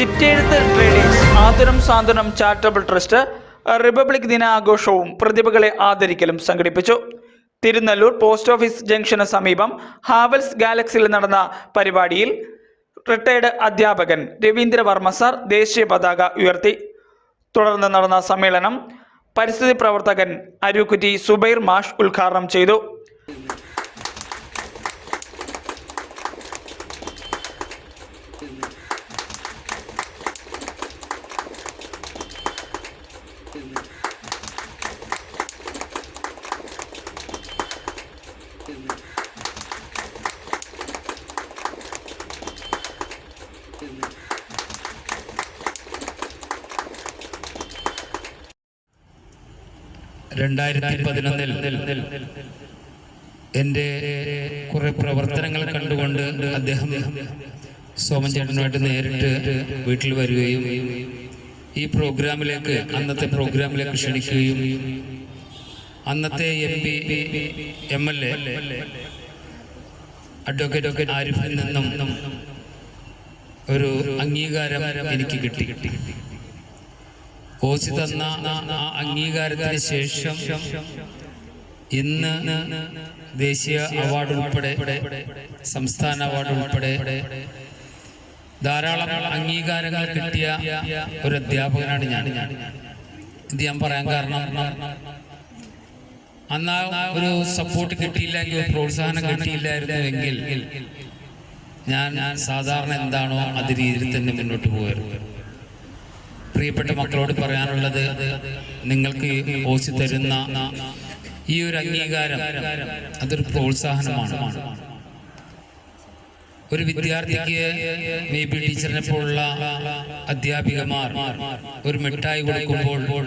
ചിറ്റെഴുത്ത് traders Aadaram Santhwanam charitable trust republic ദിനാഘോഷവും പ്രതിഭകളെ ആദരിക്കലും സംഘടിപ്പിച്ചു. തിരുനെല്ലൂർ പോസ്റ്റ് ഓഫീസ് ജംഗ്ഷന് സമീപം ഹാവൽസ് ഗാലക്സിയിൽ നടന്ന പരിപാടിയിൽ റിട്ടയർഡ് അധ്യാപകൻ രവീന്ദ്രവർമ്മ സാർ ദേശീയ പതാക ഉയർത്തി. തുടർന്ന് നടന്ന സമ്മേളനം പരിസ്ഥിതി പ്രവർത്തകൻ അരൂക്കുറ്റി സുബൈർ മാഷ് ഉദ്ഘാടനം ചെയ്തു. രണ്ടായിരത്തി പതിനൊന്നിൽ എന്റെ കുറെ പ്രവർത്തനങ്ങൾ കണ്ടുകൊണ്ട് അദ്ദേഹം സോമൻ ചേട്ടനുമായിട്ട് നേരിട്ട് വീട്ടിൽ വരികയും ഈ പ്രോഗ്രാമിലേക്ക് അന്നത്തെ പ്രോഗ്രാമിലേക്ക് ക്ഷണിക്കുകയും അന്നത്തെ M P M L A advocate ആരിഫിൽ നിന്നും ഒരു അംഗീകാരം എനിക്ക് കിട്ടി. ഓസി തന്ന അംഗീകാരത്തിന് ശേഷം ഇന്ന് ദേശീയ അവാർഡ് ഉൾപ്പെടെ സംസ്ഥാന അവാർഡ് ഉൾപ്പെടെ ധാരാളം അംഗീകാരങ്ങൾ കിട്ടിയ ഒരു അധ്യാപകനാണ് ഞാൻ. ഇത് ഞാൻ പറയാൻ കാരണം അന്ന് ഒരു സപ്പോർട്ട് കിട്ടിയില്ലെങ്കിൽ പ്രോത്സാഹനം കിട്ടിയില്ലായിരുന്നുവെങ്കിൽ ഞാൻ സാധാരണ എന്താണോ അത് രീതിയിൽ തന്നെ മുന്നോട്ട് പോകാറുണ്ട് പ്രിയപ്പെട്ട മക്കളോട് പറയാനുള്ളത് നിങ്ങൾക്ക് ഓസി തരുന്ന ഈ ഒരു അംഗീകാരം അതൊരു പ്രോത്സാഹനമാണ്. ഒരു വിദ്യാർത്ഥിക്ക് മേ ബി ടീച്ചറിനെ പോലുള്ള അധ്യാപികമാർ ഒരു മിഠായി കൊടുക്കുമ്പോൾ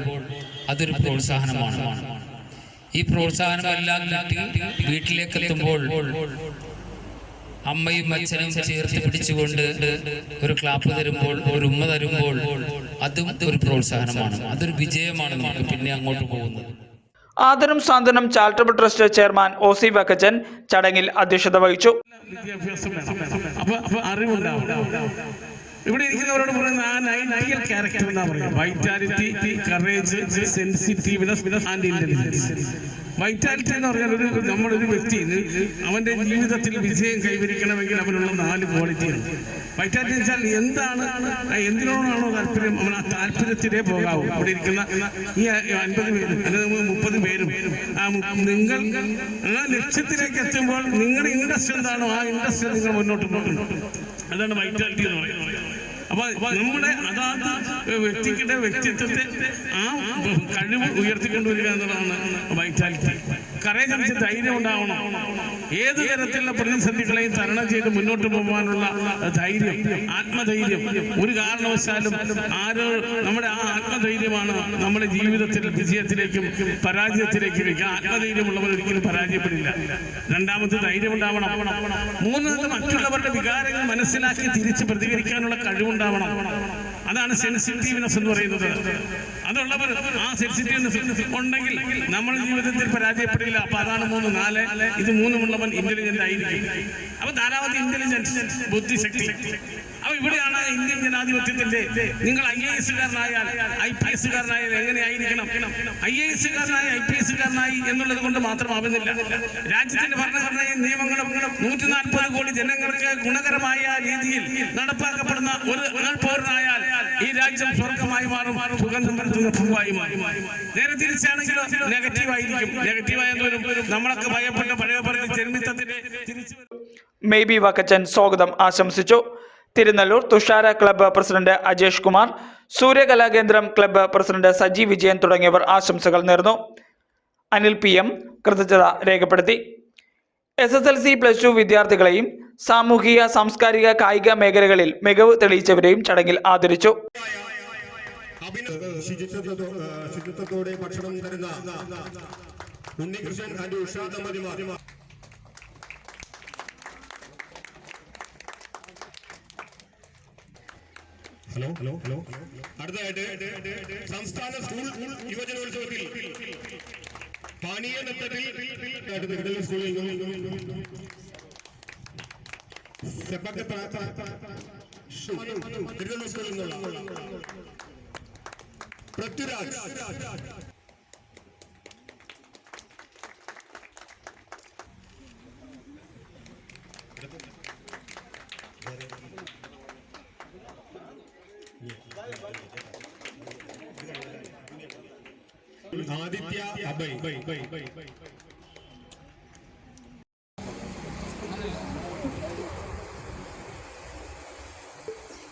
അതൊരു പ്രോത്സാഹനമാണ്. ഈ പ്രോത്സാഹനമെല്ലാം കിട്ടി വീട്ടിലേക്ക് എത്തുമ്പോൾ അമ്മയും അച്ഛനും ചേർത്ത് പിടിച്ചുകൊണ്ട് ഒരു ക്ലാപ്പ് തരുമ്പോൾ ഒരു ഉമ്മ തരുമ്പോൾ അതും ഒരു പ്രോത്സാഹനമാണ്. അതൊരു വിജയമാണ് നമുക്ക് പിന്നെ അങ്ങോട്ട് പോകുന്നത്. Aadaram Santhwanam charitable trust chairman O C Vakkachan ചടങ്ങിൽ അധ്യക്ഷത വഹിച്ചു. ഇവിടെ ഇരിക്കുന്നവരോട് പറയുന്നത് ആ നൈറ്റിയൽ ക്യാരക്ടർ എന്നാ പറയുക. Vitality courage sensitiveness and intelligence vitality എന്ന് പറഞ്ഞാൽ ഒരു നമ്മളൊരു വ്യക്തി അവന്റെ ജീവിതത്തിൽ വിജയം കൈവരിക്കണമെങ്കിൽ അവനുള്ള നാല് ക്വാളിറ്റിയാണ് വൈറ്റാലിറ്റി വെച്ചാൽ എന്താണ് എന്തിനോടാണോ താല്പര്യം അവൻ ആ താല്പര്യത്തിലേ പോകാവൂ. ഇവിടെ ഇരിക്കുന്ന ഈ അൻപത് പേരും അല്ലെങ്കിൽ മുപ്പത് പേരും ആ നിങ്ങൾ ആ ലക്ഷ്യത്തിലേക്ക് എത്തുമ്പോൾ നിങ്ങളുടെ ഇൻട്രസ്റ്റ് എന്താണോ? ആ ഇൻട്രസ്റ്റ് നിങ്ങൾ മുന്നോട്ട് പോകുന്നു അതാണ് വൈറ്റാലിറ്റി എന്ന് പറയുന്നത്. അപ്പൊ നമ്മുടെ അതാത് വ്യക്തികളുടെ വ്യക്തിത്വത്തെ ആ കഴിവ് ഉയർത്തിക്കൊണ്ടുവരിക എന്നുള്ളതാണ് വൈറ്റാലിറ്റി കറേജ് വെച്ച് ധൈര്യം ഉണ്ടാവണം. ഏത് തരത്തിലുള്ള പ്രതിസന്ധികളെയും തരണം ചെയ്ത് മുന്നോട്ട് പോകാനുള്ള ധൈര്യം ആത്മധൈര്യം ഒരു കാരണവശാലും ആരോ നമ്മുടെ ആ ആത്മധൈര്യമാണ് നമ്മുടെ ജീവിതത്തിൽ വിജയത്തിലേക്കും പരാജയത്തിലേക്കും വയ്ക്കുക ആത്മധൈര്യമുള്ളവർ ഒരിക്കലും പരാജയപ്പെടില്ല. രണ്ടാമത് ധൈര്യം ഉണ്ടാവണം. മൂന്നാമത് മറ്റുള്ളവരുടെ വികാരങ്ങൾ മനസ്സിലാക്കി തിരിച്ച് പ്രതികരിക്കാനുള്ള കഴിവുണ്ടാവണം. അതാണ് സെൻസിറ്റീവ്നെസ് എന്ന് പറയുന്നത്. അതുള്ളവർ ആ സെൻസിറ്റീവ്നെസ് ഉണ്ടെങ്കിൽ നമ്മൾ ജീവിതത്തിൽ പരാജയപ്പെടില്ല. അപ്പൊ അതാണ് മൂന്ന്. നാല് ഇത് മൂന്നുമുള്ളവൻ ഇന്റലിജന്റ് ആയിരിക്കും. അപ്പൊ ധാരാളം ഇന്റലിജൻസ് ബുദ്ധിശക്തി. അപ്പൊ ഇവിടെയാണ് ഇന്ത്യൻ ജനാധിപത്യത്തിന്റെ നിങ്ങൾ ഐ എ എസുകാരനായാൽ ഐ പി എസുകാരനായാൽ എങ്ങനെയായിരിക്കണം? ഐ എ എസുകാരനായി ഐ പി എസുകാരനായി എന്നുള്ളത് കൊണ്ട് മാത്രമാവുന്നില്ല. രാജ്യത്തിന്റെ ഭരണഘടനയും നിയമങ്ങളും നൂറ്റി നാൽപ്പത് കോടി ജനങ്ങൾക്ക് ഗുണകരമായ രീതിയിൽ നടപ്പാക്കപ്പെടുന്ന ഒരു പൗരനായാൽ ഈ രാജ്യം സ്വർഗമായി മാറും സുഗന്ധം പരത്തുന്ന പൂവായി മാറും. നേരെ തിരിച്ചാണെങ്കിൽ നെഗറ്റീവ് ആയിരിക്കും നെഗറ്റീവായ എന്തോരും നമ്മളൊക്കെ ഭയപ്പെട്ട പഴയ പറഞ്ഞ ജന്മിത്തത്തിന്റെ തിരിച്ചു ബി വക്കച്ചൻ സ്വാഗതം ആശംസിച്ചു Thirunellur Thushara club president Ajesh Kumar Suryakalakendram club president Saji Vijayan തുടങ്ങിയവർ ആശംസകൾ നേർന്നു. അനിൽ പി എം കൃതജ്ഞത രേഖപ്പെടുത്തി. S S L C plus two വിദ്യാർത്ഥികളെയും സാമൂഹിക സാംസ്കാരിക കായിക മേഖലകളിൽ മികവ് തെളിയിച്ചവരെയും ചടങ്ങിൽ ആദരിച്ചു. ശുചിത്വത്തോ ശുചിത്വത്തോടെ ഭക്ഷണം തരുന്ന ഉണ്ണികൃഷ്ണൻ ആൻഡ് ഉഷാ ദമ്പതിമാർ ഹലോ ഹലോ ഹലോ അടുത്തതായിട്ട് സംസ്ഥാന സ്കൂൾ യുവജനോത്സവത്തിൽ പാനീയ നൃത്തത്തിൽ തിരുവല്ല സ്കൂളിൽ സെപ്പക്ക സ്കൂളിൽ Prithviraj Aditya Abhay.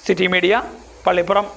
City media Pallippuram.